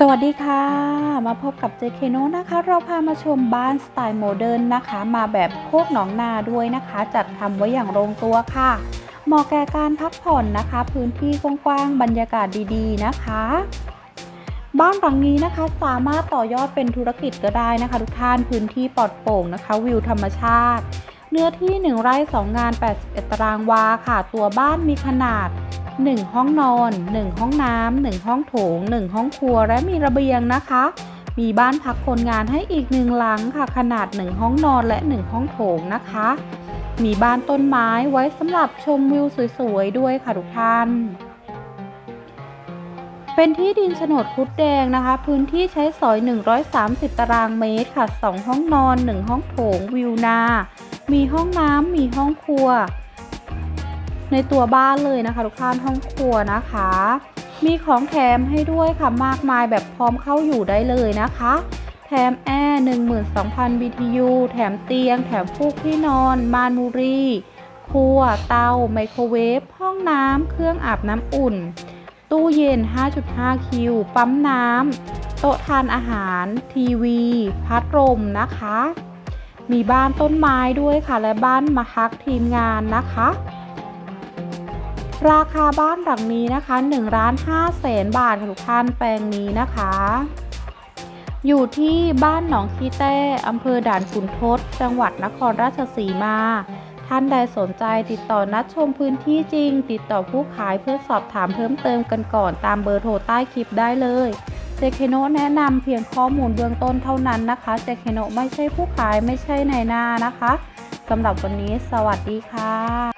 สวัสดีค่ะ มาพบกับเจเคโนนะคะ เราพามาชมบ้านสไตล์โมเดิร์นนะคะ มาแบบโคกหนองนาด้วยนะคะ จัดทำไว้อย่างลงตัวค่ะ เหมาะแก่การพักผ่อนนะคะ พื้นที่กว้างๆ บรรยากาศดีๆนะคะ บ้านหลังนี้นะคะสามารถต่อยอดเป็นธุรกิจก็ได้นะคะ ทุกท่านพื้นที่ปลอดโปร่งนะคะ วิวธรรมชาติ เนื้อที่ 1 ไร่ 2 งาน 81 ตารางวาค่ะ ตัวบ้านมีขนาด 1 ห้องนอน 1 ห้องน้ำ1ห้องโถง 1 ห้องครัวและมีระเบียงนะคะ มีบ้านพักคนงานให้อีกหนึ่งหลังค่ะ ขนาด 1 ห้องนอนและ 1 ห้องโถงนะคะ มีบ้านต้นไม้ไว้สำหรับชมวิวสวยๆด้วยค่ะทุกท่านเป็นที่ดินโฉนดคุดแดงนะคะ พื้นที่ใช้สอย 130 ตารางเมตรค่ะ 2 ห้องนอน 1 ห้องโถง วิวนา มีห้องน้ำ มีห้องครัว ในตัวบ้านเลยนะคะ ทุกท่านห้องครัวนะคะ มีของแถมให้ด้วยค่ะมากมายแบบพร้อมเข้าอยู่ได้เลยนะคะ แถมแอร์12,000 BTU แถมเตียง แถมฟูกที่นอนมานมูรีครัว เตา ไมโครเวฟ ห้องน้ำ เครื่องอาบน้ำอุ่น ตู้เย็น 5.5 คิว ปั๊มน้ำ โต๊ะทานอาหาร ทีวี พัดลมนะคะ มีบ้านต้นไม้ด้วยค่ะ และบ้านมาพักทีมงานนะคะ ราคาบ้านหลังนี้นะคะ1ล้าน5แสนบาทค่ะทุกท่านแปลงนี้นะคะ อยู่ที่บ้านหนองขี้แต้อำเภอด่านขุนทดจังหวัดนครราชสีมา ท่านใดสนใจติดต่อนัดชมพื้นที่จริง ติดต่อผู้ขายเพื่อสอบถามเพิ่มเติมกันก่อนตามเบอร์โทรใต้คลิปได้เลยเจเคโนแนะนำเพียงข้อมูลเบื้องต้นเท่านั้นนะคะเจเคโนไม่ใช่ผู้ขายไม่ใช่ในายหน้านะคะสำหรับวันนี้สวัสดีค่ะ